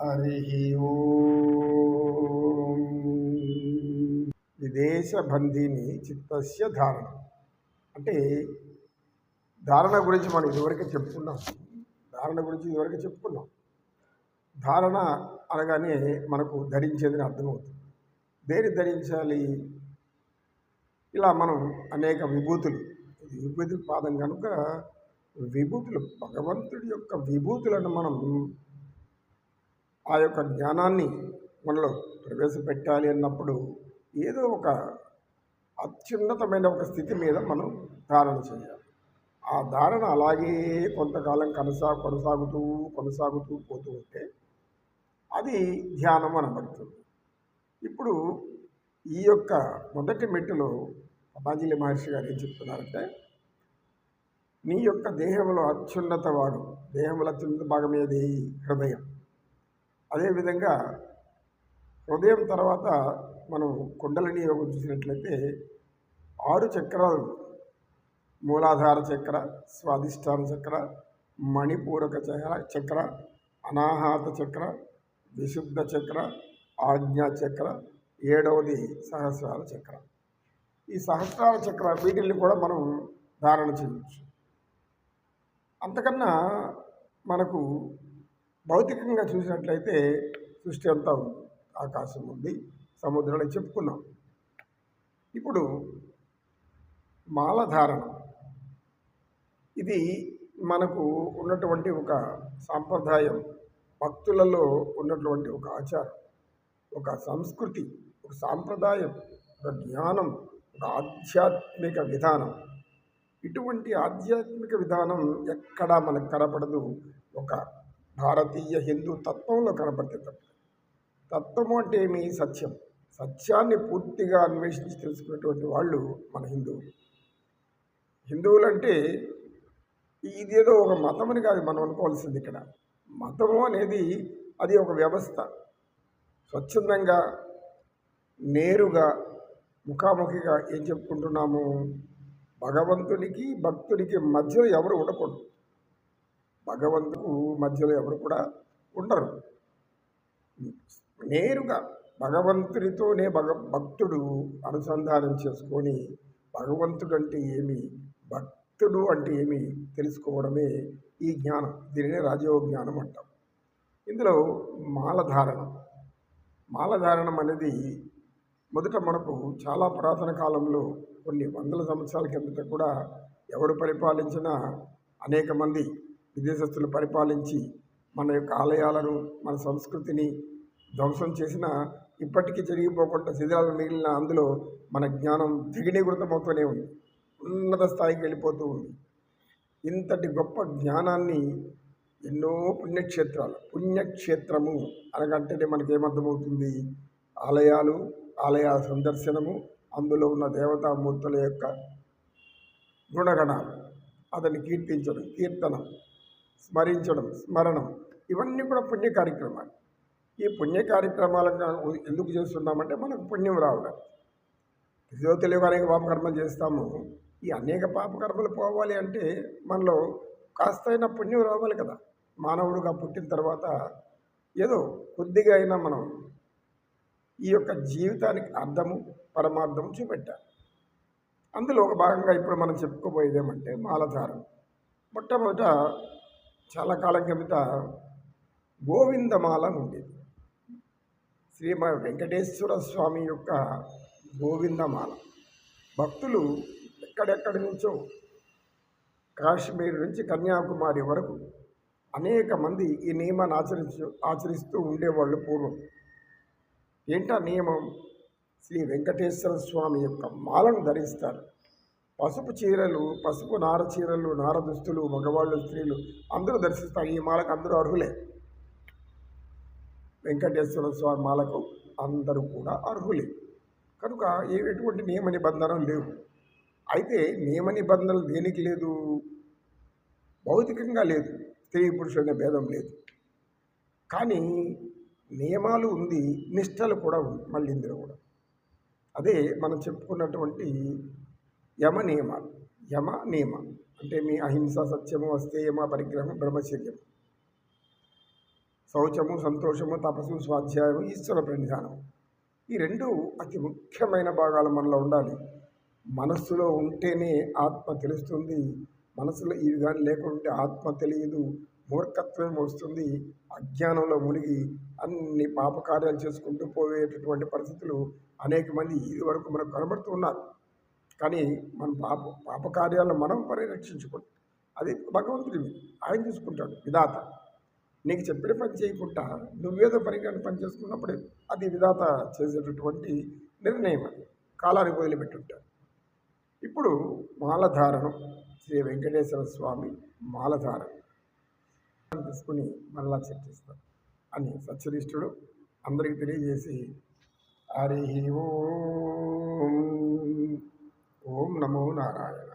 హరి ఓం విదేశబంధిని చిత్తస్య ధారణ అంటే ధారణ గురించి మనం ఇదివరకే చెప్పుకున్నాం. ధారణ గురించి ఇదివరకే చెప్పుకున్నాం. ధారణ అనగానే మనకు ధరించేదని అర్థమవుతుంది. దేని ధరించాలి? ఇలా మనం అనేక విభూతులు విభూతి పాదం కనుక విభూతులు భగవంతుడి యొక్క విభూతులను మనం ఆ యొక్క జ్ఞానాన్ని మనలో ప్రవేశపెట్టాలి అన్నప్పుడు ఏదో ఒక అత్యున్నతమైన ఒక స్థితి మీద మనం ధారణ చేయాలి. ఆ ధారణ అలాగే కొంతకాలం కొనసా కొనసాగుతూ కొనసాగుతూ పోతూ ఉంటే అది ధ్యానం అనబడుతుంది ఇప్పుడు ఈ యొక్క మొదటి మెట్టులో పతాంజలి మహర్షి గారు ఏం చెప్తున్నారంటే నీ యొక్క దేహంలో అత్యున్నత వాడు దేహంలో అత్యున్నత భాగం ఏది? హృదయం. అదేవిధంగా హృదయం తర్వాత మనం కుండలిని యోగం చూసినట్లయితే ఆరు చక్రాలు. మూలాధార చక్ర స్వాధిష్టాన చక్ర మణిపూరక చక్ర చక్ర అనాహత చక్ర విశుద్ధ చక్ర ఆజ్ఞా చక్ర ఏడవది సహస్రాల చక్ర. ఈ సహస్రాల చక్ర వీటిల్ని కూడా మనం ధారణ చేయవచ్చు. అంతకన్నా మనకు భౌతికంగా చూసినట్లయితే సృష్టి అంతా ఉంది. ఆకాశం ఉంది సముద్రాలు చెప్పుకున్నాం. ఇప్పుడు మాలధారణ. ఇది మనకు ఉన్నటువంటి ఒక సాంప్రదాయం భక్తులలో ఉన్నటువంటి ఒక ఆచారం ఒక సంస్కృతి ఒక సాంప్రదాయం ఒక జ్ఞానం ఒక ఆధ్యాత్మిక విధానం. ఇటువంటి ఆధ్యాత్మిక విధానం ఎక్కడా మనకు కనపడదు. ఒక భారతీయ హిందూ తత్వంలో కనపడితే తత్వం తత్వము అంటే ఏమి? సత్యం. సత్యాన్ని పూర్తిగా అన్వేషించి తెలుసుకున్నటువంటి వాళ్ళు మన హిందువులు. హిందువులు అంటే ఇదేదో ఒక మతం అని కాదు మనం అనుకోవాల్సింది ఇక్కడ. మతము అనేది అది ఒక వ్యవస్థ. స్వచ్ఛందంగా నేరుగా ముఖాముఖిగా ఏం చెప్పుకుంటున్నాము? భగవంతునికి భక్తుడికి మధ్యలో ఎవరు ఉండకూడదు. భగవంతుకు మధ్యలో ఎవరు కూడా ఉండరు. నేరుగా భగవంతుడితోనే భగ భక్తుడు అనుసంధానం చేసుకొని భగవంతుడు అంటే ఏమి భక్తుడు అంటే ఏమి తెలుసుకోవడమే ఈ జ్ఞానం. దీనినే రాజయోగ జ్ఞానం అంటాం. ఇందులో మాలధారణం. మాలధారణం అనేది మొదట మనకు చాలా పురాతన కాలంలో కొన్ని వందల సంవత్సరాల కిందట కూడా ఎవరు పరిపాలించినా అనేక మంది విదేశస్తులు పరిపాలించి మన యొక్క ఆలయాలను మన సంస్కృతిని ధ్వంసం చేసిన ఇప్పటికీ జరిగిపోకుండా శిథిరాలు మిగిలిన అందులో మన జ్ఞానం దిగినీకృతమవుతూనే ఉంది. ఉన్నత స్థాయికి వెళ్ళిపోతూ ఉంది. ఇంతటి గొప్ప జ్ఞానాన్ని ఎన్నో పుణ్యక్షేత్రాలు పుణ్యక్షేత్రము అనగంటేనే మనకి ఏమర్థమవుతుంది ఆలయాలు ఆలయాల సందర్శనము అందులో ఉన్న దేవతామూర్తుల యొక్క గుణగణాలు అతన్ని కీర్తించడం కీర్తనం స్మరించడం స్మరణం ఇవన్నీ కూడా పుణ్య కార్యక్రమాలు. ఈ పుణ్య కార్యక్రమాలను ఎందుకు చేస్తున్నామంటే మనకు పుణ్యం రావడం. ఏదో తెలియక అనేక పాపకర్మలు చేస్తాము. ఈ అనేక పాపకర్మలు పోవాలి అంటే మనలో కాస్తైనా పుణ్యం రావాలి కదా. మానవుడుగా పుట్టిన తర్వాత ఏదో కొద్దిగా అయినా మనం ఈ యొక్క జీవితానికి అర్థము పరమార్థము చూపెట్టాలి. అందులో ఒక భాగంగా ఇప్పుడు మనం చెప్పుకోబోయేది ఏమంటే మాలధారం. మొట్టమొదట చాలా కాలం క్రిమిత గోవిందమాల అని ఉండేది. శ్రీ వెంకటేశ్వర స్వామి యొక్క గోవిందమాల. భక్తులు ఎక్కడెక్కడి నుంచో కాశ్మీర్ నుంచి కన్యాకుమారి వరకు అనేక మంది ఈ నియమాన్ని ఆచరించు ఆచరిస్తూ ఉండేవాళ్ళు పూర్వం. ఏంటా నియమం? శ్రీ వెంకటేశ్వర స్వామి యొక్క మాలను ధరిస్తారు. పసుపు చీరలు పసుపు నార చీరలు నార దుస్తులు మగవాళ్ళు స్త్రీలు అందరూ దర్శిస్తారు ఈ మాలకు అందరూ అర్హులే. వెంకటేశ్వర స్వామి మాలకు అందరూ కూడా అర్హులే. కనుక ఏ ఎటువంటి నియమ నిబంధనలు లేవు. అయితే నియమ నిబంధనలు దేనికి లేదు? భౌతికంగా లేదు. స్త్రీ పురుషులనే భేదం లేదు. కానీ నియమాలు ఉంది నిష్టలు కూడా ఉంది మళ్ళీ ఇందులో కూడా. అదే మనం చెప్పుకున్నటువంటి యమ నియమాలు. యమ నియమ అంటే మీ అహింస సత్యము అస్థేయమ పరిగ్రహం బ్రహ్మచర్యం శౌచము సంతోషము తపస్సు స్వాధ్యాయము ఈశ్వర ప్రణిధానం ఈ రెండు అతి ముఖ్యమైన భాగాలు మనలో ఉండాలి. మనస్సులో ఉంటేనే ఆత్మ తెలుస్తుంది. మనసులో ఈ విధానం లేకుంటే ఆత్మ తెలియదు. మూర్ఖత్వం వస్తుంది. అజ్ఞానంలో మునిగి అన్ని పాపకార్యాలు చేసుకుంటూ పోయేటటువంటి పరిస్థితులు అనేక మంది ఇది వరకు మనకు కనబడుతున్నారు కానీ మన పాప పాపకార్యాలను మనం పరిరక్షించుకోండి. అది భగవంతుడి ఆయన చూసుకుంటాడు విధాత. నీకు చెప్పిన పని చేయకుండా నువ్వేదో పనికిరాని పని చేసుకున్నప్పుడు అది విధాత చేసేటటువంటి నిర్ణయం అది. కాలానికి వదిలిపెట్టుంటాడు. ఇప్పుడు మాలధారణం శ్రీ వెంకటేశ్వర స్వామి మాలధారణం తీసుకుని మరలా చర్చిస్తాం అని సత్యనిష్ఠుడు అందరికీ తెలియజేసి హరి ఓం ఓం నమో నారాయణ